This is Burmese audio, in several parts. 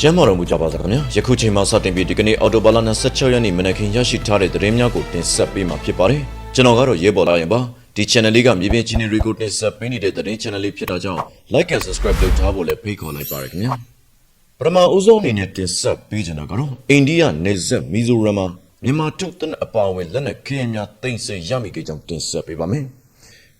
ကျမ်းမာတော်မူကြပါစေခင်ဗျာယခုချိန်မှာစတင်ပြီးဒီကနေ့အော်တိုဘာလ26ရက်နေ့မနက်ခင်းရရှိထားတဲ့သတင်းများကိုတင်ဆက်ပေးမှာဖြစ်ပါတယ်ကျွန်တော်ကတော့ရဲဘော်လာရင်ပါဒီ channel လေးကမြေပြင်ချင်းတွေကိုတင်ဆက်ပေးနေတဲ့သတင်း channel လေးဖြစ်တာကြောင့် like and subscribe လုပ်ထားဖို့လည်းဖိတ်ခေါ်လိုက်ပါရခင်ဗျာပထမဦးဆုံးအနေနဲ့တင်ဆက်ပေးချင်တာကတော့အိန္ဒိယနယ်စပ်မီဇိုရမ်မှာမြန်မာထုတ်တဲ့အပါအဝင်လက်နက်ခဲယမ်းများတင်ဆက်ရမိခဲ့ကြောင်းတင်ဆက်ပေးပါမယ်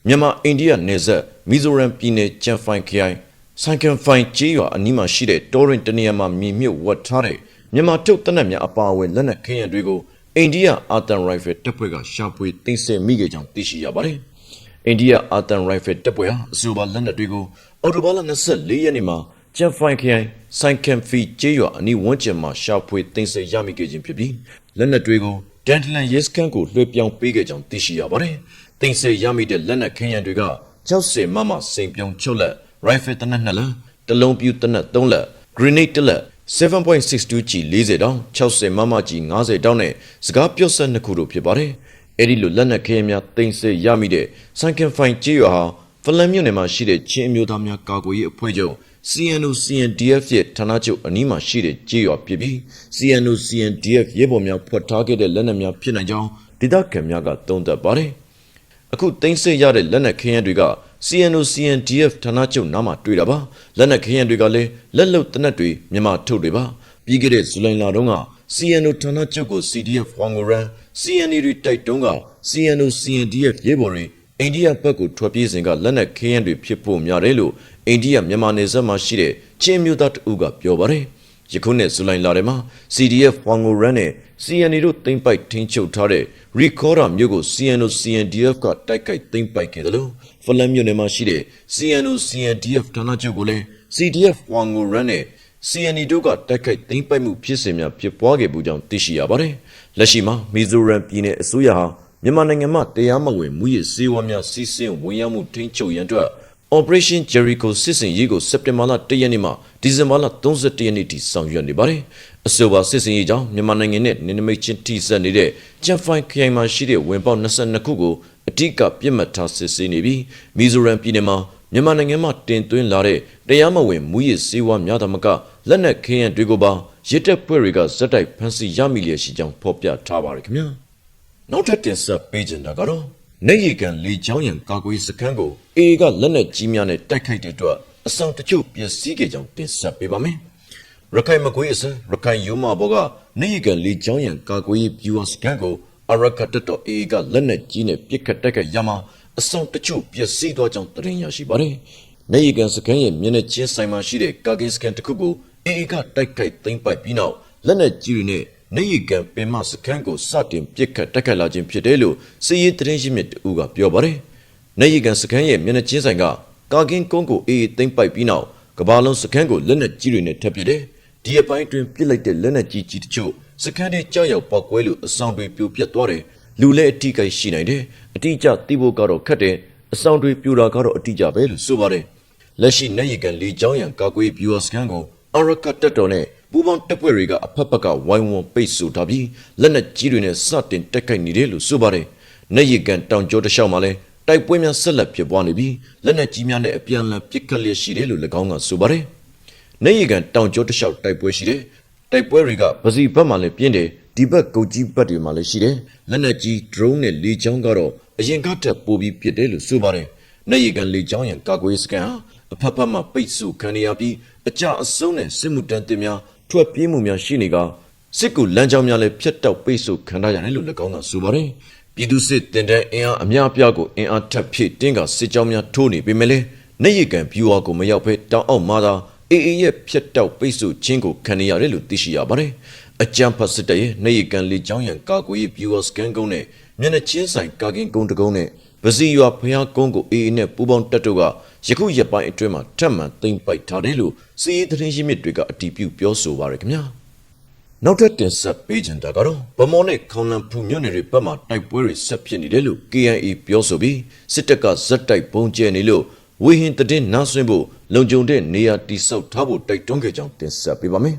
မြန်မာအိန္ဒိယနယ်စပ်မီဇိုရမ်ပြည်နယ်ကျန်ဖိုင်ခရိုင် ဆိုင်ကန်ဖိုင်ကျေးရွာအနီးမှာရှိတဲ့တောရင်တနေရာမှာမြေမြုပ်ဝတ်ထားတဲ့မြန်မာထုတ်တနက်များအပါအဝင်လက်နက်ခဲယမ်းတွေကိုအိန္ဒိယအာတန်ရိုင်ဖယ်တပ်ဖွဲ့ကရှာဖွေတင်ဆက်မိခဲ့ကြောင်းသိရှိရပါတယ်။အိန္ဒိယအာတန်ရိုင်ဖယ်တပ်ဖွဲ့ဟာအဆိုပါလက်နက်တွေကိုအော်တိုဘာလ24ရက်နေ့မှာကျန်ဖိုင်ခရိုင်ဆိုင်ကန်ဖီကျေးရွာအနီးဝန်းကျင်မှာရှာဖွေတင်ဆက်ရမိခဲ့ခြင်းဖြစ်ပြီးလက်နက်တွေကိုဒန်တလန်ရဲစခန်းကိုလွှဲပြောင်းပေးခဲ့ကြောင်းသိရှိရပါတယ်။တင်ဆက်ရမိတဲ့လက်နက်ခဲယမ်းတွေက60မမစိန်ပြောင်းချုပ်လက် rifle တနက်2လက်တလုံးပြူတနက်3လက် grenade တစ်လက်7.62 G 40တောင်း60မမ G 50တောင်းနဲ့စကားပြော့ဆက်နှစ်ခုတို့ဖြစ်ပါတယ်။အဲဒီလိုလက်နက်ခဲယမ်းများတင်ဆက်ရမိတဲ့ဆိုင်ကန်ဖိုင်ကျေးရွာဟာဖလန်မြို့နယ်မှာရှိတဲ့ချင်းအမျိုးသားများကာကွယ်ရေးအဖွဲ့ချုပ် CNO CNDF ရဲ့ဌာနချုပ်အနီးမှာရှိတဲ့ကျေးရွာဖြစ်ပြီး CNO CNDF ရဲဘော်များဖွက်ထားခဲ့တဲ့လက်နက်များဖြစ်နိုင်ကြောင်းဒေသခံများကသုံးသပ်ပါတယ်။အခုတင်ဆက်ရတဲ့လက်နက်ခဲယမ်းတွေက CNO CNDF ဌာနချုပ်နားမှာတွေ့တာပါလက်နက်ခဲယမ်းတွေကလည်းလက်လုံတနက်တွေမြန်မာထုတ်တွေပါပြီးခဲ့တဲ့ဇူလိုင်လတုန်းက CNO ဌာနချုပ်ကို CDF ဝမ်ဂိုရန် CNA တွေတိုက်တုံးက CNO CNDF ရဲဘော်တွေအိန္ဒိယဘက်ကိုထွက်ပြေးစဉ်ကလက်နက်ခဲယမ်းတွေဖြစ်ဖို့များတယ်လို့အိန္ဒိယမြန်မာနယ်စပ်မှာရှိတဲ့ချင်းမျိုးသားတအုပ်ကပြောပါတယ် ယခုနှစ်ဇူလိုင်လထဲမှာ CDF ဝမ်ဂိုရန်နဲ့ CNA တို့သိမ်းပိုက်ထိန်းချုပ်ထားတဲ့ Recorder မြို့ကို CNO CNDF ကတိုက်ခိုက်သိမ်းပိုက်ခဲ့တယ်လို့ဖလန်မြို့နယ်မှာရှိတဲ့ CNO CNDF ဌာနချုပ်ကိုလည်း CDF ဝမ်ဂိုရန်နဲ့ CNA တို့ကတိုက်ခိုက်သိမ်းပိုက်မှုဖြစ်စဉ်များဖြစ်ပွားခဲ့မှုကြောင့်သိရှိရပါတယ်။လက်ရှိမှာမီဇိုရမ်ပြည်နယ်အစိုးရဟာမြန်မာနိုင်ငံမှာတရားမဝင်မူရစ်စေဝါများစီးဆင်းဝင်ရောက်မှုထိန်းချုပ်ရန်အတွက် Operation Jericho စစ်စင်ရေးကိုစက်တင်ဘာလ1ရက်နေ့မှဒီဇင်ဘာလ31ရက်နေ့ထိဆောင်ရွက်နေပါတယ်။အဆိုပါစစ်စင်ရေးကြောင့်မြန်မာနိုင်ငံနဲ့နေနမိတ်ချင်းထိစပ်နေတဲ့ကျန်ဖိုင်ခရိုင်မှာရှိတဲ့ဝင်ပေါက်22ခုကိုအတိအကပြစ်မှတ်ထားစစ်ဆေးနေပြီးမီဇိုရမ်ပြည်နယ်မှာမြန်မာနိုင်ငံမှာတင်သွင်းလာတဲ့တရားမဝင်မူရစ်စေဝါများသမကလက်နက်ခဲယမ်းတွေကိုပါရစ်တပ်ဖွဲ့တွေကဇက်တိုက်ဖမ်းဆီးရမိလျက်ရှိကြောင်းဖော်ပြထားပါတယ်ခင်ဗျာ။နောက်ထပ်တင်ဆက်ပေးချင်တာကတော့ နေရီကန်လေချောင်းရံကာကွယ်စခန်းကိုအေကလက်နက်ကြီးများနဲ့တိုက်ခိုက်တဲ့အတွက်အဆောင်တချို့ပျက်စီးခဲ့ကြောင်းတင်ဆက်ပေးပါမယ်။ရခိုင်မကွေးအစရခိုင်ယူမဘောကနေရီကန်လေချောင်းရံကာကွယ်ရေးဗျူဟာစခန်းကိုအရကတတော်အေကလက်နက်ကြီးနဲ့ပစ်ခတ်တိုက်ခိုက်ရမှာအဆောင်တချို့ပျက်စီးသွားကြောင်းသတင်းရရှိပါတယ်။နေရီကန်စခန်းရဲ့မျက်နှာချင်းဆိုင်မှာရှိတဲ့ကာကင်စခန်းတစ်ခုကိုအေကတိုက်ခိုက်သိမ်းပိုက်ပြီးနောက်လက်နက်ကြီးတွေနဲ့ နေရီကန်ပင်မစခန်းကိုစတင်ပစ်ခတ်တိုက်ခိုက်လာခြင်းဖြစ်တယ်လို့စီရေးသတင်းရင်းမြစ်တူကပြောပါတယ်။နေရီကန်စခန်းရဲ့မျက်နှာချင်းဆိုင်ကကာကင်ကုန်းကိုအေးသိမ်းပိုက်ပြီးနောက်ကဘာလုံးစခန်းကိုလက်နက်ကြီးတွေနဲ့ထပ်ပစ်တယ်။ဒီအပိုင်းတွင်ပစ်လိုက်တဲ့လက်နက်ကြီးကြီးတချို့စခန်းထဲကြောက်ရောက်ပောက်ကွဲလို့အဆောင်တွေပြိုပြက်သွားတယ်။လူလည်းအတိကိုက်ရှိနိုင်တယ်။အတိအကျသိဖို့ကတော့ခက်တယ်။အဆောင်တွေပြိုတာကတော့အတိအကျပဲလို့ဆိုပါတယ်။လက်ရှိနေရီကန်လေချောင်းရံကာကွယ်ဗျူဟာစခန်းကို အရကတက်တော်နဲ့ပူပေါင်းတပ်ဖွဲ့တွေကအဖက်ဖက်ကဝိုင်းဝန်းပိတ်ဆို့ထားပြီးလက်နက်ကြီးတွေနဲ့စတင်တက်ခိုက်နေတယ်လို့ဆိုပါတယ်။နေရီကန်တောင်ကျောတစ်လျှောက်မှာလည်းတိုက်ပွဲများဆက်လက်ဖြစ်ပွားနေပြီးလက်နက်ကြီးများနဲ့အပြန်အလှန်ပစ်ခတ်လျက်ရှိတယ်လို့၎င်းကဆိုပါတယ်။နေရီကန်တောင်ကျောတစ်လျှောက်တိုက်ပွဲရှိတယ်။တိုက်ပွဲတွေကပစီဘက်မှာလည်းပြင်းတယ်ဒီဘက်ကုတ်ကြီးဘက်တွေမှာလည်းရှိတယ်။လက်နက်ကြီး drone နဲ့လေကြောင်းကတော့အရင်ကထက်ပိုပြီးပြစ်တယ်လို့ဆိုပါတယ်။နေရီကန်လေကြောင်းရန်ကာကွယ်စကန်ဟာ အဖက်ဖက်မှာပိတ်ဆို့ခံရပြီးအကြအဆုံးနဲ့စစ်မှုတန်းတင်များထွက်ပြေးမှုများရှိနေကစစ်ကူလမ်းကြောင်းများလည်းဖျက်တောက်ပိတ်ဆို့ခံရရတယ်လို့၎င်းကဆိုပါတယ်။ပြည်သူစစ်တင်တဲ့အင်အားအများအပြားကိုအင်အားထပ်ဖြည့်တင်းကစစ်ကြောင်းများထိုးနေပေမဲ့လည်းနေရီကန်ဗျူဟာကိုမရောက်ဘဲတောင်အောက်မှာသာအေအေရဲ့ဖျက်တောက်ပိတ်ဆို့ခြင်းကိုခံနေရတယ်လို့သိရှိရပါတယ်။အကြံဖတ်စစ်တရဲ့နေရီကန်လေကြောင်းရန်ကာကွယ်ရေးဗျူဟာစကန်ကုန်းနဲ့မျက်နှာချင်းဆိုင်ကာကင်ကုန်းတကုန်းနဲ့ ပစီရွာဖျားကုန်းကိုအေအေနဲ့ပူပေါင်းတက်တို့ကယခုရက်ပိုင်းအတွင်းမှာထပ်မံသိမ်းပိုက်ထားတယ်လို့စီးရီးသတင်းရင်းမြစ်တွေကအတည်ပြုပြောဆိုပါရခင်ဗျာနောက်ထပ်တင်ဆက်ပေးချင်တာကတော့ဗမော်နဲ့ခေါင်လန်ဖူမြို့နယ်တွေဘက်မှာတိုက်ပွဲတွေဆက်ဖြစ်နေတယ်လို့ KNA ပြောဆိုပြီးစစ်တပ်ကဇက်တိုက်ပုံကျဲနေလို့ဝေဟင်တည်င်းနားဆွင့်ဖို့လုံခြုံတဲ့နေရာတိစောက်ထားဖို့တိုက်တွန်းခဲ့ကြောင်းတင်ဆက်ပေးပါမယ်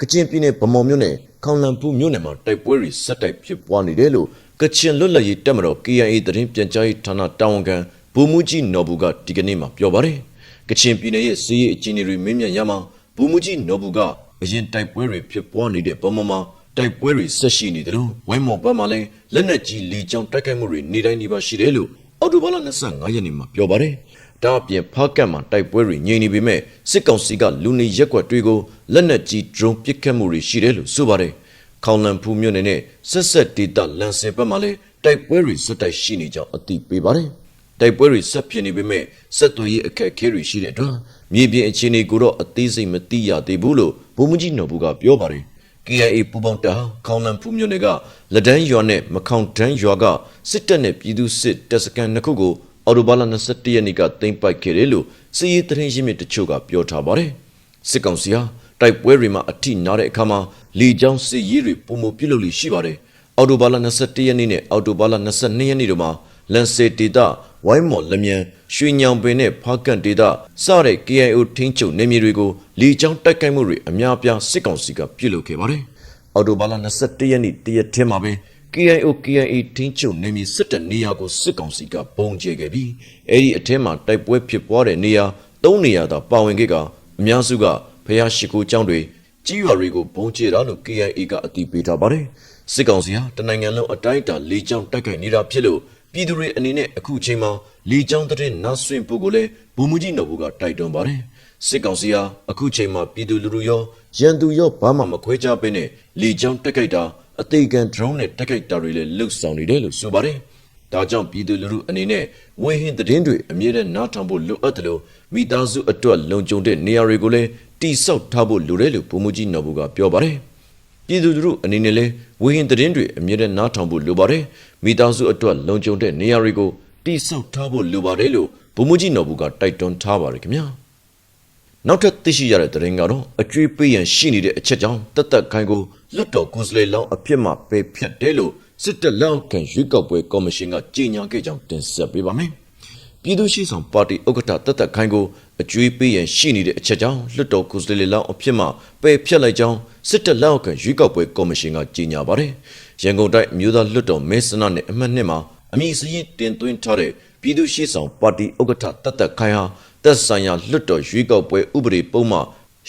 ကချင်ပြည်နယ်ဗမော်မြို့နယ်ခေါင်လန်ဖူမြို့နယ်မှာတိုက်ပွဲတွေဆက်တိုက်ဖြစ်ပွားနေတယ်လို့ ကချင်လွတ်လပ်ရေးတပ်မတော် KNA သတင်းပြန်ကြားရေးဌာနတာဝန်ခံဘူမူကြီးနော်ဘူးကဒီကနေ့မှပြောပါတယ်။ကချင်ပြည်နယ်ရဲ့စီးရေးအခြေအနေတွေမင်းမြန်ရမှာဘူမူကြီးနော်ဘူးကအရင်တိုက်ပွဲတွေဖြစ်ပွားနေတဲ့ပုံမှာတိုက်ပွဲတွေဆက်ရှိနေတယ်လို့ဝိုင်းမော်ဘက်မှာလည်းလက်နက်ကြီးလီကြောင်းတိုက်ခိုက်မှုတွေနေတိုင်းနေပါရှိတယ်လို့အော်တိုဘာလ25ရက်နေ့မှာပြောပါတယ်။ဒါအပြင်ဖားကတ်မှာတိုက်ပွဲတွေငြိမ်နေပေမဲ့စစ်ကောင်စီကလူနေရက်ကွက်တွေကိုလက်နက်ကြီး drone ပစ်ခတ်မှုတွေရှိတယ်လို့ဆိုပါတယ်။ ခေါင်လန်ဖူးမြို့နယ်နဲ့ဆက်ဆက်ဒေတာလန်စင်ဘက်မှာလည်းတိုက်ပွဲတွေစက်တိုက်ရှိနေကြောင်းအသိပေးပါတယ်။တိုက်ပွဲတွေဆက်ဖြစ်နေပေမဲ့ဆက်သွယ်ရေးအခက်အခဲတွေရှိတဲ့အတွက်မြေပြင်အခြေအနေကိုတော့အသေးစိတ်မသိရသေးဘူးလို့ဗိုလ်မှူးကြီးနော်ဘူးကပြောပါတယ်။ KIA ပူပေါင်းတပ်ဟာခေါင်လန်ဖူးမြို့နယ်ကလက်ဒန်းရွာနဲ့မခေါင်တန်းရွာကစစ်တပ်နဲ့ပြည်သူစစ်တပ်စခန်းနှစ်ခုကိုအော်တိုဘာလ21ရက်နေ့ကသိမ်းပိုက်ခဲ့တယ်လို့စစ်ရေးသတင်းရင်းမြစ်တချို့ကပြောထားပါတယ်။စစ်ကောင်စီဟာ တိုက်ပွဲတွေမှာအထိနာတဲ့အခါမှာလီကြောင်းစစ်ရေးတွေပုံမပြုလုပ်လို့ရှိပါတယ်။အော်တိုဘာလ21ရက်နေ့နဲ့အော်တိုဘာလ22ရက်နေ့တို့မှာလန်စေဒေတာဝိုင်းမော်လမြန်ရွှေညောင်ပင်နဲ့ဖားကန်ဒေတာစတဲ့ KIO ထင်းချုပ်နေမြေတွေကိုလီကြောင်းတိုက်ခိုက်မှုတွေအများအပြားစစ်ကောင်စီကပြုလုပ်ခဲ့ပါတယ်။အော်တိုဘာလ21ရက်နေ့တရက်ထဲမှာပဲ KIO KIA ထင်းချုပ်နေမြေစစ်တပ်နေရာကိုစစ်ကောင်စီကပုံကျဲခဲ့ပြီးအဲဒီအထက်မှာတိုက်ပွဲဖြစ်ပွားတဲ့နေရာ၃နေရာသာပါဝင်ခဲ့ကအများစုက ဖျားရှိခိုးကျောင်းတွေကြီးရွာတွေကိုပုံကျဲတာလို့ KIA ကအတည်ပြုထားပါတယ်။စစ်ကောင်စီဟာတနိုင်ငံလုံးအတိုင်းအတာလေကြောင်းတိုက်ခိုက်နေတာဖြစ်လို့ပြည်သူတွေအနေနဲ့အခုချိန်မှာလေကြောင်းတဲ့နတ်ဆွင်ပုဂ္ဂိုလ်လေဘူမူကြီးနော်ဘူးကတိုက်တွန်းပါတယ်။စစ်ကောင်စီဟာအခုချိန်မှာပြည်သူလူထုရောရန်သူရောဘာမှမခွဲခြားဘဲနဲ့လေကြောင်းတိုက်ခိုက်တာအသေးခံ drone နဲ့တိုက်ခိုက်တာတွေလည်းလှုပ်ဆောင်နေတယ်လို့ဆိုပါတယ်။ ဒါကြောင့်ပြည်သူလူထုအနေနဲ့ဝင်းဟင်းသတင်းတွေအမြဲတမ်းနားထောင်ဖို့လိုအပ်တယ်လို့မိသားစုအတွက်လုံခြုံတဲ့နေရာတွေကိုလည်းတိဆောက်ထားဖို့လိုတယ်လို့ဘူမူကြီးနော်ဘူးကပြောပါတယ်။ပြည်သူလူထုအနေနဲ့လည်းဝင်းဟင်းသတင်းတွေအမြဲတမ်းနားထောင်ဖို့လိုပါတယ်။မိသားစုအတွက်လုံခြုံတဲ့နေရာတွေကိုတိဆောက်ထားဖို့လိုပါတယ်လို့ဘူမူကြီးနော်ဘူးကတိုက်တွန်းထားပါတယ်ခင်ဗျာ။နောက်ထပ်သိရှိရတဲ့သတင်းကတော့အကျွေးပေးရန်ရှိနေတဲ့အချက်ကြောင့်တသက်ခိုင်ကိုလွတ်တော်ကိုယ်စားလှယ်လောင်းအဖြစ်မှပယ်ဖြတ်တယ်လို့ စစ်တပ်လောက်ခံရွေးကောက်ပွဲကော်မရှင်ကကြေညာခဲ့ကြောင်းတင်ဆက်ပေးပါမယ်။ပြည်သူ့ရှိဆောင်ပါတီဥက္ကဋ္ဌတသက်ခိုင်ကိုအကျွေးပေးရန်ရှိနေတဲ့အချက်ကြောင့်လွတ်တော်ကိုယ်စားလှယ်လောင်းအဖြစ်မှပယ်ဖြတ်လိုက်ကြောင်းစစ်တပ်လောက်ခံရွေးကောက်ပွဲကော်မရှင်ကကြေညာပါတယ်။ရန်ကုန်တိုင်းမြို့သားလွတ်တော်မဲဆန္ဒနယ်အမှတ်နှစ်မှာအမည်စရင်တင်သွင်းထားတဲ့ပြည်သူ့ရှိဆောင်ပါတီဥက္ကဋ္ဌတသက်ခိုင်ဟာသက်ဆိုင်ရာလွတ်တော်ရွေးကောက်ပွဲဥပဒေပုံမှ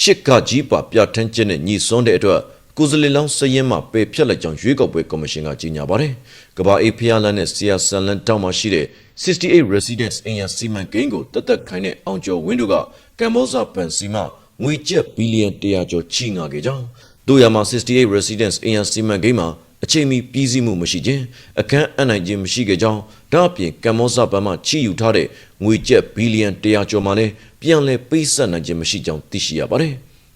ရှစ်ကကြီးပါပြဋ္ဌာန်းချက်နဲ့ညီစွန်းတဲ့အတွက် ကိုယ်စားလှယ်လောင်းစရင်မှာပယ်ဖြတ်လိုက်ကြောင်းရွေးကောက်ပွဲကော်မရှင်ကကြေညာပါတယ်။ကဘာအေးဖျားလန်းနဲ့ဆီယာဆန်လန်တောင်မှာရှိတဲ့68 residence အင်ယာစီမံကိန်းကိုတသက်ခိုင်တဲ့အောင်ကျော်ဝင်းတို့ကကမ်ဘောဇာပန်စီမငွေကျပ်ဘီလီယံ100ကျော်ချီငါခဲ့ကြောင်းတို့ရမှာ68 residence အင်ယာစီမံကိန်းမှာအချိန်မီပြီးစီးမှုမရှိခြင်းအခန်းအနိုင်ခြင်းမရှိခဲ့ကြောင်းဒါအပြင်ကမ္ဘောဇဘန်မှချီယူထားတဲ့ငွေကျပ်ဘီလီယံ100ကျော်မှလည်းပြန်လည်ပေးဆပ်နိုင်ခြင်းမရှိကြောင်းသိရှိရပါတယ်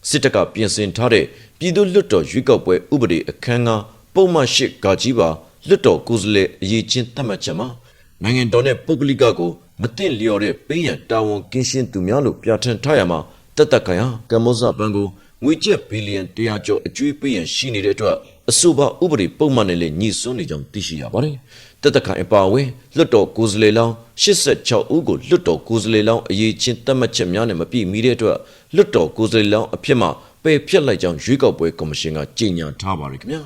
စစ်တပ်ကပြင်ဆင်ထားတဲ့ပြည်သူ့လွတ်တော်ရွေးကောက်ပွဲဥပဒေအခန်းကပုံမှန်ရှိကကြီးပါလွတ်တော်ကိုယ်စားလှယ်အရေးချင်းသတ်မှတ်ချက်မှာနိုင်ငံတော်နဲ့ပုဂ္ဂလိကကိုမတင့်လျော်တဲ့ပေးရန်တာဝန်ကင်းရှင်းသူများလို့ပြဋ္ဌာန်းထားရမှာတသက်ခိုင်ဟာကမ္ဘောဇဘန်ကို ငွေကျပ်ဘီလီယံ100ကျော်အကျွေးပေးရန်ရှိနေတဲ့အတွက်အဆိုပါဥပဒေပုံမှန်နဲ့လည်းညှိစွန်းနေကြောင်းသိရှိရပါတယ်။တသက်ခိုင်အပါအဝင်လွတ်တော်ကိုယ်စားလှယ်လောင်း86ဦးကိုလွတ်တော်ကိုယ်စားလှယ်လောင်းအရေးချင်းသတ်မှတ်ချက်များနဲ့မပြည့်မီတဲ့အတွက်လွတ်တော်ကိုယ်စားလှယ်လောင်းအဖြစ်မှပယ်ဖျက်လိုက်ကြောင်းရွေးကောက်ပွဲကော်မရှင်ကကြေညာထားပါတယ်ခင်ဗျာ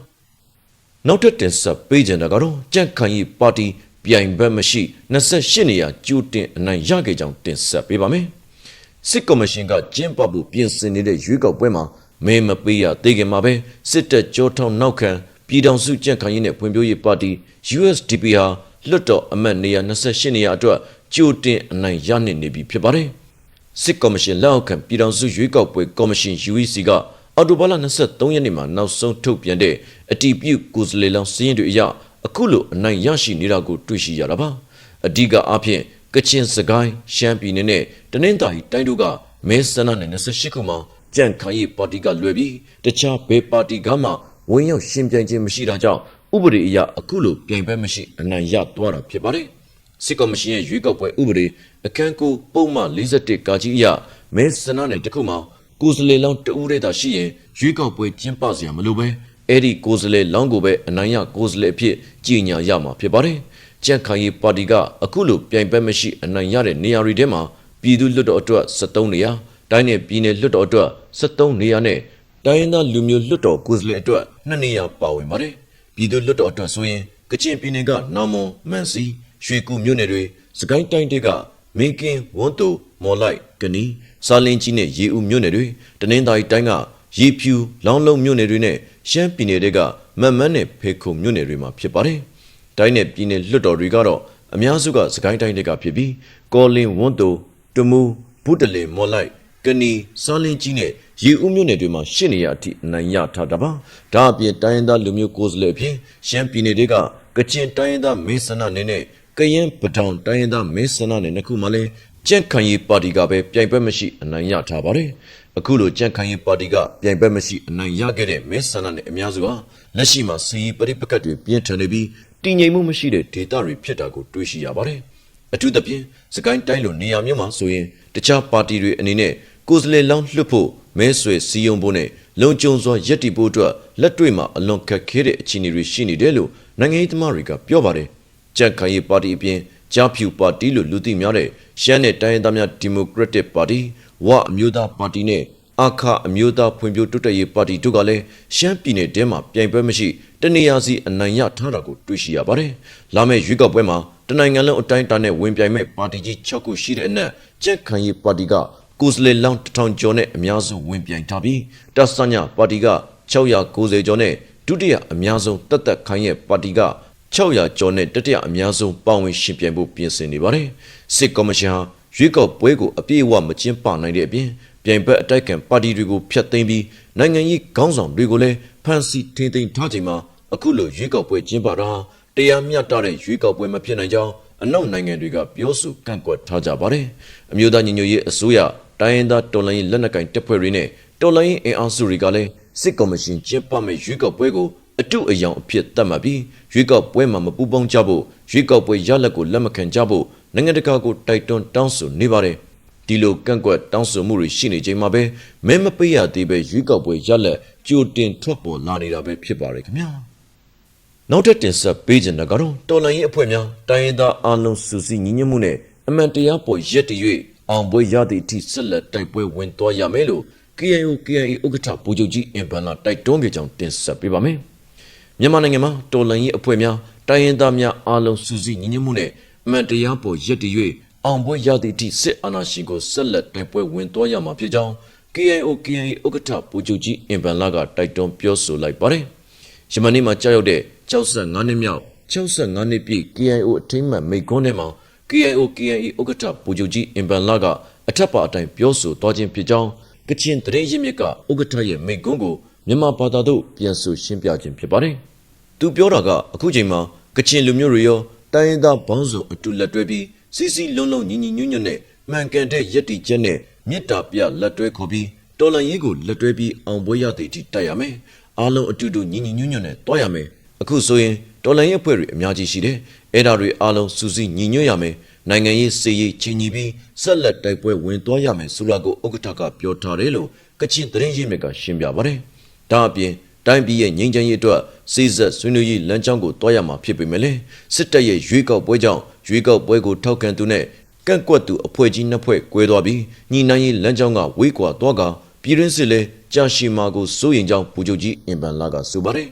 ။နောက်ထပ်တင်ဆက်ပေးကြတာကတော့ကြန့်ခိုင်ရေးပါတီပြိုင်ဘက်မရှိ28နေရာကျူတင်အနိုင်ရခဲ့ကြောင်းတင်ဆက်ပေးပါမယ်။ စစ်ကော်မရှင်ကကျင်းပဖို့ပြင်ဆင်နေတဲ့ရွေးကောက်ပွဲမှာမဲမပေးရသေးခင်မှာပဲစစ်တပ်ကြောထောင်နောက်ခံပြည်ထောင်စုကြံ့ခိုင်ရေးနဲ့ဖွံ့ဖြိုးရေးပါတီ USDP ဟာလွတ်တော်အမတ်နေရာ28နေရာအတွက်ကြိုတင်အနိုင်ရနိုင်နေပြီဖြစ်ပါတယ်။စစ်ကော်မရှင်လက်အောက်ခံပြည်ထောင်စုရွေးကောက်ပွဲကော်မရှင် UEC ကအော်တိုဘာလ23ရက်နေ့မှာနောက်ဆုံးထုတ်ပြန်တဲ့အတီးပြုကိုယ်စားလှယ်လောင်းစည်းရင်တွေအရအခုလိုအနိုင်ရရှိနေတာကိုတွေ့ရှိရတာပါ။အဓိကအားဖြင့် ကချင်စကိုင်းရှမ်းပြည်နယ်နဲ့တနင်္သာရီတိုင်းတို့ကမဲဆန္ဒနယ်28ခုမှာကြံ့ခိုင်ရေးပါတီကလွယ်ပြီးတခြားဘယ်ပါတီကမှဝင်ရောက်ရှင်ပြိုင်ခြင်းမရှိတာကြောင့်ဥပဒေအရအခုလိုပြိုင်ဘက်မရှိအနိုင်ရသွားတာဖြစ်ပါတယ်။စစ်ကော်မရှင်ရဲ့ရွေးကောက်ပွဲဥပဒေအခန်းကိုပုံမှန်41ကာကြီးအရမဲဆန္ဒနယ်တစ်ခုမှာကိုယ်စားလှယ်လောင်းတဦးတည်းသာရှိရင်ရွေးကောက်ပွဲကျင်းပစရာမလိုပဲအဲ့ဒီကိုယ်စားလှယ်လောင်းကိုပဲအနိုင်ရကိုယ်စားလှယ်အဖြစ်ကြီးညာရမှာဖြစ်ပါတယ်။ ကြံ့ခိုင်ရေးပါတီကအခုလိုပြိုင်ဘက်မရှိအနိုင်ရတဲ့နေရာတွေထဲမှာပြည်သူ့လွှတ်တော်အတွက်73နေရာတိုင်းနယ်ပြည်နယ်လွှတ်တော်အတွက်73နေရာနဲ့တိုင်းရင်းသားလူမျိုးလွှတ်တော်ကိုယ်စားလှယ်အတွက်2နေရာပါဝင်ပါတယ်။ပြည်သူ့လွှတ်တော်အတွက်ဆိုရင်ကချင်ပြည်နယ်ကနောင်မွန်မန်စီရွှေကူမြို့နယ်တွေစကိုင်းတိုင်းတွေကမင်းကင်းဝွန်တူမော်လိုက်ကနီစာလင်းကြီးနဲ့ရေဦးမြို့နယ်တွေတနင်္သာရီတိုင်းကရီဖြူလောင်းလုံးမြို့နယ်တွေနဲ့ရှမ်းပြည်နယ်တွေကမတ်မန်းနဲ့ဖေခုံမြို့နယ်တွေမှာဖြစ်ပါတယ်။ တိုင်းနယ်ပြည်နယ်လွှတ်တော်တွေကတော့အများစုကစကိုင်းတိုင်းတွေကဖြစ်ပြီးကော်လင်ဝွန်းတူတမူဘုဒ္ဓလင်မော်လိုက်ကနီစောလင်းကြီးနဲ့ရေဦးမြို့နယ်တွေမှာရှစ်နေရအထိအနိုင်ရထားတာပါ။ဒါအပြင်တိုင်းရင်းသားလူမျိုးကိုယ်စားလှယ်အဖြစ်ရှမ်းပြည်နယ်တွေကကချင်တိုင်းရင်းသားမေဆန္ဒနယ်နဲ့ကရင်ပထောင်တိုင်းရင်းသားမေဆန္ဒနယ်နှစ်ခုမှလည်းကြန့်ခိုင်ရေးပါတီကပဲပြိုင်ပွဲမရှိအနိုင်ရထားပါတယ်။အခုလိုကြန့်ခိုင်ရေးပါတီကပြိုင်ပွဲမရှိအနိုင်ရခဲ့တဲ့မေဆန္ဒနယ်အများစုဟာလက်ရှိမှာစီးပရိပကတ်တွေပြင်းထန်နေပြီး တည်ငြိမ်မှုမရှိတဲ့ဒေသတွေဖြစ်တာကိုတွေ့ရှိရပါတယ်။အထူးသဖြင့်စကိုင်းတိုင်းလိုနေရာမျိုးမှာဆိုရင်တခြားပါတီတွေအနေနဲ့ကိုယ်စားလှယ်လောင်းလွှတ်ဖို့မဲဆွယ်စီယုံဖို့နဲ့လုံခြုံစွာရက်တီဖို့အတွက်လက်တွေ့မှာအလွန်ခက်ခဲတဲ့အခြေအနေတွေရှိနေတယ်လို့နိုင်ငံရေးသမားတွေကပြောပါတယ်။ကြက်ခိုင်ရေးပါတီအပြင်ကြားဖြူပါတီလို့လူသိများတဲ့ရှမ်းနယ်တိုင်းရင်းသားများဒီမိုကရက်တစ်ပါတီဝအမျိုးသားပါတီနဲ့ အခါအမျိုးသားဖွံ့ဖြိုးတိုးတက်ရေးပါတီတို့ကလည်းရှမ်းပြည်နယ်တဲမှာပြိုင်ပွဲမရှိတနေရာစီအနိုင်ရထားတာကိုတွေ့ရှိရပါတယ်။လာမယ့်ရွေးကောက်ပွဲမှာတနိုင်ငံလုံးအတိုင်းအတာနဲ့ဝင်ပြိုင်မဲ့ပါတီကြီး6ခုရှိတဲ့အနက်ကြက်ခိုင်ရေးပါတီကကိုယ်စားလှယ်လောင်းတစ်ထောင်ကျော်နဲ့အများဆုံးဝင်ပြိုင်ထားပြီးတပ်စညပါတီက690ကျော်နဲ့ဒုတိယအများဆုံးတက်သက်ခိုင်ရဲ့ပါတီက600ကျော်နဲ့တတိယအများဆုံးပါဝင်ရှင်ပြိုင်ဖို့ပြင်ဆင်နေပါတယ်။စစ်ကော်မရှင်ဟာရွေးကောက်ပွဲကိုအပြည့်အဝမကျင်းပနိုင်တဲ့အပြင် ပြိုင်ဘက်အတိုက်ခံပါတီတွေကိုဖျက်သိမ်းပြီးနိုင်ငံရေးခေါင်းဆောင်တွေကိုလည်းဖမ်းဆီးထိန်းသိမ်းထားချိန်မှာအခုလိုရွေးကောက်ပွဲကျင်းပတာဟာတရားမျှတတဲ့ရွေးကောက်ပွဲမဖြစ်နိုင်ကြောင်းအနောက်နိုင်ငံတွေကပြောဆိုကန့်ကွက်ထားကြပါတယ်။အမျိုးသားညီညွတ်ရေးအစိုးရတိုင်းရင်းသားတော်လှန်ရေးလက်နက်ကိုင်တပ်ဖွဲ့တွေနဲ့တော်လှန်ရေးအင်အားစုတွေကလည်းစစ်ကော်မရှင်ကျင်းပမဲ့ရွေးကောက်ပွဲကိုအတုအယောင်အဖြစ်သတ်မှတ်ပြီးရွေးကောက်ပွဲမှာမပူးပေါင်းကြဖို့ရွေးကောက်ပွဲရလဒ်ကိုလက်မခံကြဖို့နိုင်ငံတကာကိုတိုက်တွန်းတောင်းဆိုနေပါတယ်။ ဒီလိုကန့်ကွက်တောင်းဆိုမှုတွေရှိနေချိန်မှာပဲမဲမပေးရသေးပဲရွေးကောက်ပွဲရလဒ်ကြိုတင်ထွက်ပေါ်လာနေတာပဲဖြစ်ပါတယ်ခင်ဗျာ။နောက်ထပ်တင်ဆက်ပေးခြင်းကတော့တော်လန်ရေးအဖွဲ့များတိုင်းရင်းသားအလုံးစုစည်းညီညွတ်မှုနဲ့အမှန်တရားပေါ်ရက်တည်၍အောင်ပွဲရသည့်အထိဆက်လက်တိုက်ပွဲဝင်သွားရမယ်လို့ KIO KIA ဥက္ကဋ္ဌဗိုလ်ချုပ်ကြီးအင်ပန်လာတိုက်တွန်းပြကြောင်းတင်ဆက်ပေးပါမယ်။မြန်မာနိုင်ငံမှာတော်လန်ရေးအဖွဲ့များတိုင်းရင်းသားများအလုံးစုစည်းညီညွတ်မှုနဲ့အမှန်တရားပေါ်ရက်တည်၍ အောင်ပွဲရသည့်အထိစစ်အာဏာရှင်ကိုဆက်လက်တိုက်ပွဲဝင်သွားရမှာဖြစ်ကြောင်း KIO KIA ဥက္ကဋ္ဌဗိုလ်ချုပ်ကြီးအင်ပန်လာကတိုက်တွန်းပြောဆိုလိုက်ပါတယ်။ယမန်နေ့မှာကြာရောက်တဲ့65နှစ်မြောက်65နှစ်ပြည့် KIO အထိမ်းအမှတ်မိန့်ခွန်းထဲမှာ KIO KIA ဥက္ကဋ္ဌဗိုလ်ချုပ်ကြီးအင်ပန်လာကအထက်ပါအတိုင်းပြောဆိုသွားခြင်းဖြစ်ကြောင်းကချင်တရေရင်းမြစ်ကဥက္ကဋ္ဌရဲ့မိန့်ခွန်းကိုမြန်မာဘာသာသို့ပြန်ဆိုရှင်းပြခြင်းဖြစ်ပါတယ်။သူပြောတာကအခုချိန်မှာကချင်လူမျိုးတွေရောတိုင်းရင်းသားဘောင်းစုံအတူလက်တွဲပြီး စီစီလုံးလုံးညီညီညွတ်ညွတ်နဲ့မှန်ကန်တဲ့ယက်တီချက်နဲ့မေတ္တာပြလက်တွဲခေါ်ပြီးတော်လန်ရေးကိုလက်တွဲပြီးအောင်ပွဲရတဲ့အထိတိုက်ရမယ်။အားလုံးအတူတူညီညီညွတ်ညွတ်နဲ့တွားရမယ်။အခုဆိုရင်တော်လန်ရေးအဖွဲ့တွေအများကြီးရှိတယ်။အဲ့ဒါတွေအားလုံးစူးစီးညီညွတ်ရမယ်။နိုင်ငံရေးစီရေးချင်းညီပြီးဆက်လက်တိုက်ပွဲဝင်သွားရမယ်ဆိုတာကိုဥက္ကဋ္ဌကပြောထားတယ်လို့ကချင်သတင်းရင်းမြစ်ကရှင်းပြပါတယ်။ဒါအပြင်တိုင်းပြည်ရဲ့ငြိမ်းချမ်းရေးအတွက်စီစက်ဆွေးနွေးရေးလမ်းကြောင်းကိုတွားရမှာဖြစ်ပေမဲ့လည်းစစ်တပ်ရဲ့ရွေးကောက်ပွဲကြောင့် ရွေးကောက်ပွဲကိုထောက်ခံသူနဲ့ကန့်ကွက်သူအဖွဲ့ကြီးနှစ်ဖွဲ့꿰သွားပြီးညီနိုင်ရေးလမ်းကြောင်းကဝေးကွာသွားကပြည်ရင်းစစ်လဲကြာရှီမာကိုစိုးရင်ကြောင်းပူချုပ်ကြီးအင်ပန်လာကဆိုပါတယ်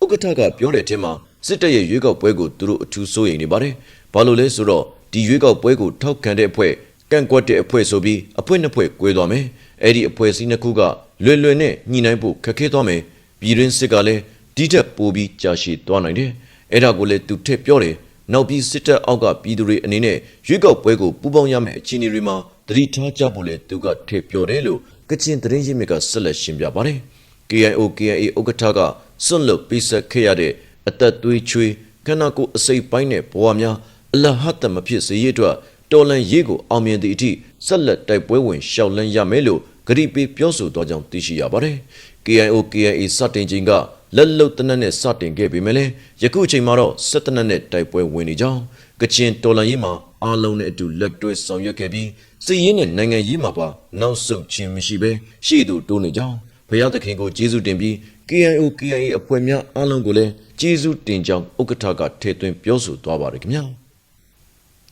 ဥက္ကဋ္ဌကပြောတဲ့အထက်မှာစစ်တပ်ရဲ့ရွေးကောက်ပွဲကိုသူတို့အထူးစိုးရိမ်နေပါတယ်။ဘာလို့လဲဆိုတော့ဒီရွေးကောက်ပွဲကိုထောက်ခံတဲ့အဖွဲ့ကန့်ကွက်တဲ့အဖွဲ့ဆိုပြီးအဖွဲ့နှစ်ဖွဲ့꿰သွားမယ်။အဲ့ဒီအဖွဲ့အစည်းနှစ်ခုကလွယ်လွယ်နဲ့ညှိနှိုင်းဖို့ခက်ခဲသွားမယ်။ပြည်ရင်းစစ်ကလည်းဒီထက်ပိုပြီးကြာရှည်သွားနိုင်တယ်။အဲ့ဒါကိုလည်းသူထက်ပြောတယ်။ နောက်ပြီးစစ်တပ်အောက်ကပြည်သူတွေအနေနဲ့ရွေးကောက်ပွဲကိုပူးပေါင်းရမယ့်အခြေအနေတွေမှာတတိထားကြဖို့လဲသူကထည့်ပြောတယ်လို့ကချင်သတင်းရင်းမြစ်ကဆက်လက်ရှင်းပြပါတယ်။ KIO KIA ဥက္ကဋ္ဌကစွန့်လွတ်ပေးဆက်ခဲ့ရတဲ့အသက်သွေးချွေးခန္ဓာကိုယ်အစိပ်ပိုင်းနဲ့ဘဝများအလဟတ်တမဖြစ်စေရအတွက်တော်လန်ရေးကိုအောင်မြင်သည့်အထိဆက်လက်တိုက်ပွဲဝင်ရှောက်လန်းရမယ်လို့ဂရီပေးပြောဆိုသွားကြောင်းသိရှိရပါတယ်။ KIO KIA စတင်ချိန်က လက်လုတ်တနက်နဲ့စတင်ခဲ့ပေမဲ့လည်းယခုအချိန်မှာတော့စစ်တနက်နဲ့တိုက်ပွဲဝင်နေကြောင်းကချင်တော်လန်ရေးမှာအားလုံးနဲ့အတူလက်တွဲဆောင်ရွက်ခဲ့ပြီးစစ်ရေးနဲ့နိုင်ငံရေးမှာပါနောက်ဆုတ်ခြင်းမရှိဘဲရှေ့သို့တိုးနေကြောင်းဘုရားသခင်ကိုကျေးဇူးတင်ပြီး KIO KIA အဖွဲ့များအားလုံးကိုလည်းကျေးဇူးတင်ကြောင်းဥက္ကဋ္ဌကထည့်သွင်းပြောဆိုသွားပါတယ်ခင်ဗျာ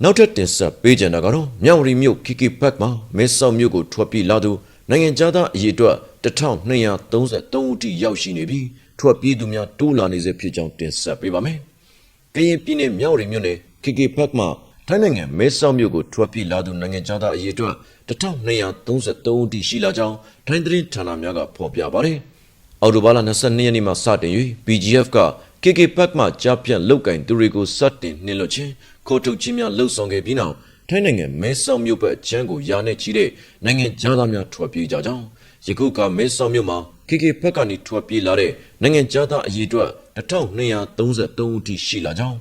နောက်ထပ်တင်ဆက်ပေးကြတာကတော့မြောက်ရီမြို့ KK Park မှာမဲဆောက်မြို့ကိုထွက်ပြေးလာသူနိုင်ငံသားအရေးအတွက်1233ဦးထိရောက်ရှိနေပြီး ထွက်ပြေးသူများတိုးလာနေစေဖြစ်ကြောင်းတင်ဆက်ပေးပါမယ်။ကရင်ပြည်နယ်မြောက်ရီမြို့နယ် KK Park မှာထိုင်းနိုင်ငံမဲဆောက်မြို့ကိုထွက်ပြေးလာသူနိုင်ငံသားအရေးအတွက်1233ဦးထိရှိလာကြောင်းထိုင်းသတင်းဌာနများကဖော်ပြပါတယ်။အော်တိုဘာလ22ရက်နေ့မှာစတင်၍ BGF က KK Park မှကြားပြန့်လုတ်ကင်သူတွေကိုစတင်နှင်လွှတ်ခြင်းခိုးထုတ်ခြင်းများလှုပ်ဆောင်ခဲ့ပြီးနောက်ထိုင်းနိုင်ငံမဲဆောက်မြို့ဘက်အချမ်းကိုယာနဲ့ချီတဲ့နိုင်ငံသားများထွက်ပြေးကြကြောင်းယခုကမဲဆောက်မြို့မှာ KK ဘက်ကနေထွက်ပြေးလာတဲ့နိုင်ငံသားအရေးအတွက်1233ဦးထိရှိလာကြောင်း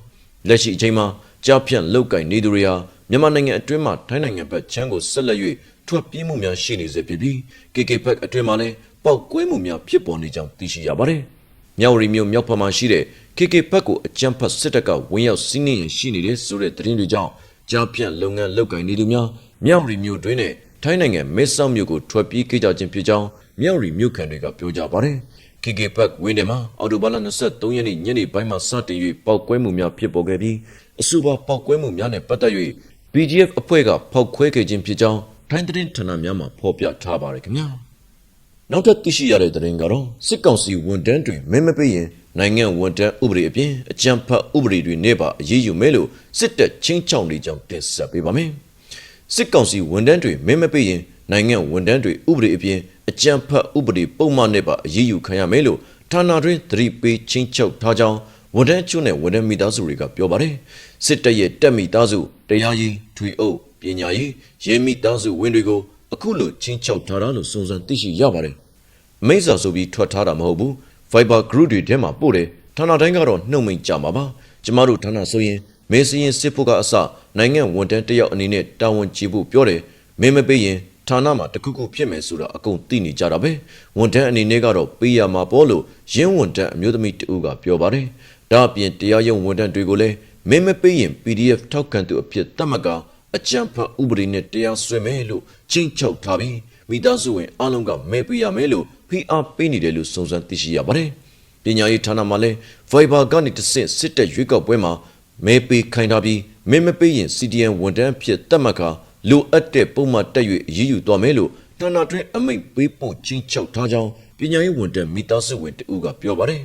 လက်ရှိအချိန်မှာကြားဖြန့်လောက်ကင်နေသူတွေဟာမြန်မာနိုင်ငံအတွင်းမှာထိုင်းနိုင်ငံဘက်ချမ်းကိုဆက်လက်၍ထွက်ပြေးမှုများရှိနေစေဖြစ်ပြီး KK ဘက်အတွင်းမှာလည်းပောက်ကွဲမှုများဖြစ်ပေါ်နေကြောင်းသိရှိရပါတယ်။မြောက်ရီမြို့မြောက်ဖက်မှာရှိတဲ့ KK ဘက်ကိုအကြမ်းဖက်စစ်တပ်ကဝင်ရောက်စီးနင်းရင်ရှိနေတဲ့ဆိုတဲ့သတင်းတွေကြောင့်ကြားဖြန့်လုပ်ငန်းလုပ်ကင်နေသူများမြောက်ရီမြို့တွင်နဲ့ထိုင်းနိုင်ငံမဲဆောက်မြို့ကိုထွက်ပြေးခဲ့ကြခြင်းဖြစ်ကြောင်း မြောက်ရီမြို့ခံတွေကပြောကြပါတယ်။ KK Park ဝင်းထဲမှာအော်တိုဘာလ23ရက်နေ့ညနေပိုင်းမှာစတင်၍ပောက်ကွဲမှုများဖြစ်ပေါ်ခဲ့ပြီးအဆိုပါပောက်ကွဲမှုများနဲ့ပတ်သက်၍ BGF အဖွဲ့ကဖောက်ခွဲခဲ့ခြင်းဖြစ်ကြောင်းထိုင်းသတင်းဌာနများမှဖော်ပြထားပါတယ်ခင်ဗျာ။နောက်ထပ်သိရှိရတဲ့သတင်းကတော့စစ်ကောင်စီဝန်တန်းတွေမင်းမပေးရင်နိုင်ငံဝန်တန်းဥပဒေအပြင်အကြံဖတ်ဥပဒေတွေနဲ့ပါအရေးယူမယ်လို့စစ်တပ်ချင်းချောင်းနေကြောင်းတင်ဆက်ပေးပါမယ်။စစ်ကောင်စီဝန်တန်းတွေမင်းမပေးရင်နိုင်ငံဝန်တန်းတွေဥပဒေအပြင် အကြံဖတ်ဥပဒေပုံမှန်နဲ့ပါအရေးယူခံရမယ်လို့ဌာနတွင်သတိပေးချင်းချုပ်ထားကြောင်းဝန်တန်းကျွနဲ့ဝန်တန်းမိသားစုတွေကပြောပါတယ်။စစ်တပ်ရဲ့တက်မိသားစုတရားရေးထွေအုပ်ပညာရေးရဲမိသားစုဝင်တွေကိုအခုလိုချင်းချုပ်ထားတာလို့စုံစမ်းသိရှိရပါတယ်။မိတ်ဆွာဆိုပြီးထွက်ထားတာမဟုတ်ဘူး။ Viber group တွေထဲမှာပို့တယ်။ဌာနတိုင်းကတော့နှုတ်မိန်ကြမှာပါ။ကျမတို့ဌာနဆိုရင်မေစရင်စစ်ဖို့ကအစနိုင်ငံဝန်တန်းတယောက်အနေနဲ့တာဝန်ကြီးဖို့ပြောတယ်။မင်းမပေးရင် ဌာနမှာတခုခုဖြစ်မယ်ဆိုတာအကုန်သိနေကြတာပဲဝန်ထမ်းအနေနဲ့ကတော့ပေးရမှာပေါ့လို့ရင်းဝန်ထမ်းအမျိုးသမီးတဦးကပြောပါတယ်ဒါအပြင်တရားရုံးဝန်ထမ်းတွေကိုလည်းမင်းမပေးရင် PDF ထောက်ခံသူအဖြစ်တတ်မှတ်ကအကြံဖတ်ဥပဒေနဲ့တရားစွဲမယ်လို့ချင်းချောက်ထားပြီးမိသားစုဝင်အလုံးကမဲပေးရမယ်လို့ဖိအားပေးနေတယ်လို့စုံစမ်းသိရှိရပါတယ်ပညာရေးဌာနမှာလည်း Viber ကနေတစ်ဆင့်စစ်တပ်ရွေးကောက်ပွဲမှာမဲပေးခိုင်းထားပြီးမင်းမပေးရင် CDN ဝန်ထမ်းဖြစ်တတ်မှတ်က လိုအပ်တဲ့ပုံမှန်တက်၍အရေးယူသွားမယ်လို့ဌာနတွင်အမိန့်ပေးပို့ချင်းချောက်ထားကြောင်းပညာရေးဝန်ထမ်းမိသားစုဝင်တဦးကပြောပါတယ်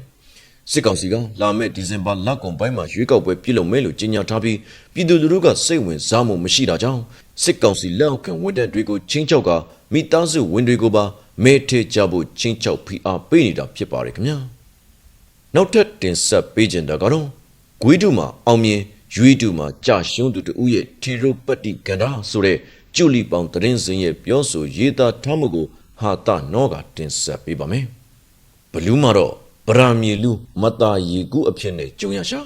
စစ်ကောင်စီကလာမယ့်ဒီဇင်ဘာလကုန်ပိုင်းမှာရွေးကောက်ပွဲပြုလုပ်မယ်လို့ကြေညာထားပြီးပြည်သူလူထုကစိတ်ဝင်စားမှုမရှိတာကြောင့်စစ်ကောင်စီလက်အောက်ခံဝန်ထမ်းတွေကိုချင်းချောက်ကမိသားစုဝင်တွေကိုပါမဲထေကြဖို့ချင်းချောက်ဖိအားပေးနေတာဖြစ်ပါတယ်ခင်ဗျာနောက်ထပ်တင်ဆက်ပေးခြင်းတာကတော့ဂွေးတုမှာအောင်မြင် ရွေးတူမှာကြာရှုံးသူတူရဲ့ထီရိုပတ္တိကန္ဓာဆိုတဲ့ကျုလီပေါင်သတင်းစင်ရဲ့ပြောဆိုရေးသားထားမှုကိုဟာတာနောကတင်ဆက်ပေးပါမယ်။ဘလူးမှာတော့ဗရာမီလူမတာရီကူအဖြစ်နဲ့ကြုံရရှာ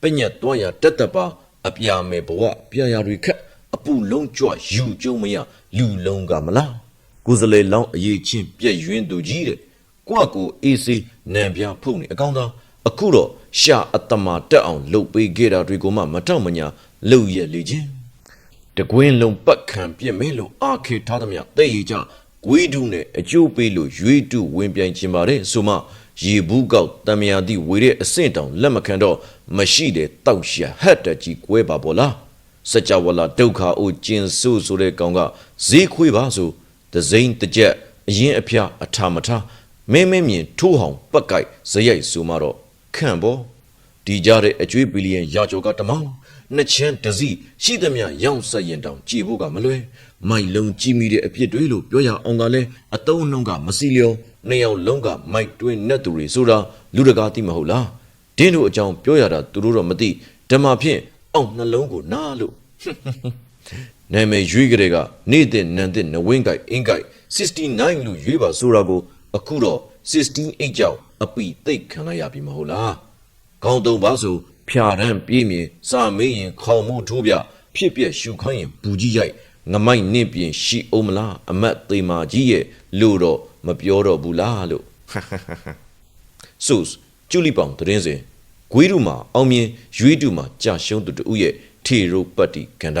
ပညတ်သွားရတက်တက်ပါအပြာမယ်ဘဝပြရာတွေခက်အပူလုံးကြွယူကြုံမရလူလုံးကမလားကိုယ်စလေလောင်းအရေးချင်းပြက်ယွင်းသူကြီးတဲ့ကိုကကိုအေးစေးနံပြဖုန်နေအကောင်းသားအခုတော့ ရှာအတမတက်အောင်လှုပ်ပေးခဲ့တာတွေကိုမှမတောက်မညာလှုပ်ရက်လေခြင်းတကွင်းလုံးပတ်ခံပြစ်မဲလို့အခေထားသမျှတဲ့ရကြဂွေးတုနဲ့အကျိုးပေးလို့ရွေးတုဝင်ပြိုင်ခြင်းပါတယ်ဆိုမှရေဘူးကောက်တမယာတိဝေတဲ့အဆင့်တောင်လက်မခံတော့မရှိတဲ့တောက်ရှာဟတ်တကြီးကွဲပါပေါ်လားစကြဝဠာဒုက္ခအိုကျင်ဆိုးဆိုတဲ့ကောင်ကဈေးခွေးပါဆိုတစိမ့်တကြက်အရင်အဖျားအထာမထားမင်းမင်းမြင်ထိုးဟောင်ပတ်ကြိုက်ဇရိုက်ဆိုမှတော့ ခန့်ပေါ်ဒီကြတဲ့အကျွေးဘီလီယံရာကျော်ကတမောင်းနှစ်ချမ်းတစည်းရှိသမျှရောင်းဆက်ရင်တောင်ကြည်ဖို့ကမလွယ်မိုက်လုံးကြီးမိတဲ့အဖြစ်တွေလို့ပြောရအောင်ကလည်းအတုံးနှုံးကမစီလျောနှစ်ယောက်လုံးကမိုက်တွင်းနဲ့သူတွေဆိုတာလူတကာသိမဟုတ်လားဒင်းတို့အကြောင်းပြောရတာသူတို့တော့မသိဓမ္မဖြင့်အောက်နှလုံးကိုနားလို့နာမည်ရွေးကြတဲ့ကနေတဲ့နန်တဲ့နဝင်းကိုက်အင်းကိုက်69လို့ရွေးပါဆိုတာကိုအခုတော့68ကြောင့် အပီသိတ်ခံလိုက်ရပြီမဟုတ်လားခေါင်းတုံပါဆိုဖြာရန်ပြေးမြင်စမေးရင်ခေါင်မှုထိုးပြဖြစ်ပြရှုခိုင်းရင်ဘူးကြီးရိုက်ငမိုက်နင့်ပြင်ရှိအောင်မလားအမတ်သေးမာကြီးရဲ့လို့တော့မပြောတော့ဘူးလားလို့ဆုစ်ကျူလီပောင်တရင်စင်ဂွေးတူမှာအောင်မြင်ရွေးတူမှာကြာရှုံးသူတူရဲ့ထေရိုပတ္တိကန္ဓ